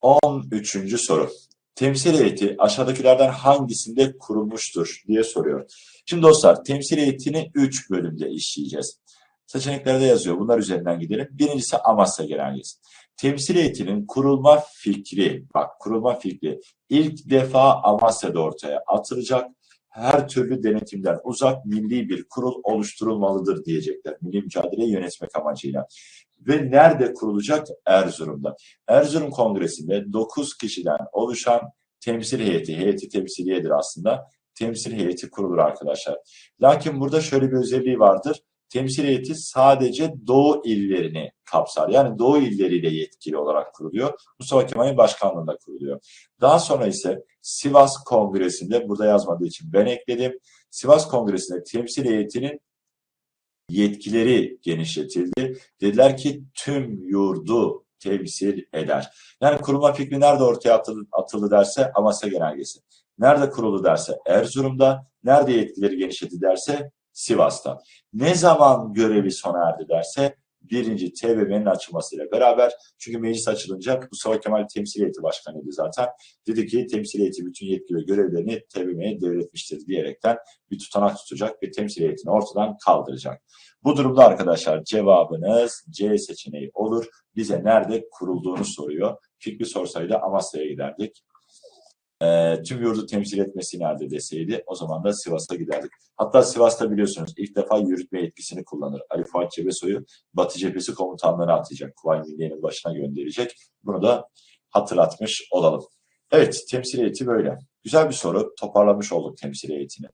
13. soru. Temsil heyeti aşağıdakilerden hangisinde kurulmuştur diye soruyor. Şimdi dostlar temsil heyetini 3 bölümde işleyeceğiz. Seçeneklerde yazıyor. Bunlar üzerinden gidelim. Birincisi Amasya Genelgesi. Temsil heyetinin kurulma fikri, bak kurulma fikri ilk defa Amasya'da ortaya atılacak. Her türlü denetimden uzak milli bir kurul oluşturulmalıdır diyecekler. Milli mücadeleyi yönetmek amacıyla. Ve nerede kurulacak? Erzurum'da. Erzurum Kongresi'nde 9 kişiden oluşan temsil heyeti, heyeti temsiliyedir aslında. Temsil heyeti kurulur arkadaşlar. Lakin burada şöyle bir özelliği vardır. Temsil heyeti sadece Doğu illerini kapsar. Yani Doğu illeriyle yetkili olarak kuruluyor. Mustafa Kemal'in başkanlığında kuruluyor. Daha sonra ise Sivas Kongresi'nde, burada yazmadığı için ben ekledim. Sivas Kongresi'nde temsil heyetinin yetkileri genişletildi. Dediler ki tüm yurdu temsil eder. Yani kurulma fikri nerede ortaya atıldı, atıldı derse Amasya Genelgesi. Nerede kurulu derse Erzurum'da, nerede yetkileri genişletti derse Sivas'ta. Ne zaman görevi sona erdi derse birinci TBMM'nin açılmasıyla beraber çünkü meclis açılınca Mustafa Kemal Temsil Heyeti Başkanı'ydı zaten. Dedi ki temsil heyeti bütün yetki ve görevlerini TBMM'ye devretmiştir diyerekten bir tutanak tutacak ve temsil heyetini ortadan kaldıracak. Bu durumda arkadaşlar cevabınız C seçeneği olur. Bize nerede kurulduğunu soruyor. Fikri sorsaydı Amasya'ya giderdik. E, tüm yurdu temsil etmesi nerede deseydi o zaman da Sivas'a giderdik. Hatta Sivas'ta biliyorsunuz ilk defa yürütme yetkisini kullanır. Ali Fuat Cebesoy'u Batı Cephesi komutanlığına atacak. Kuvayi Milliye'nin başına gönderecek. Bunu da hatırlatmış olalım. Evet temsil heyeti böyle. Güzel bir soru. Toparlamış olduk temsil heyetini.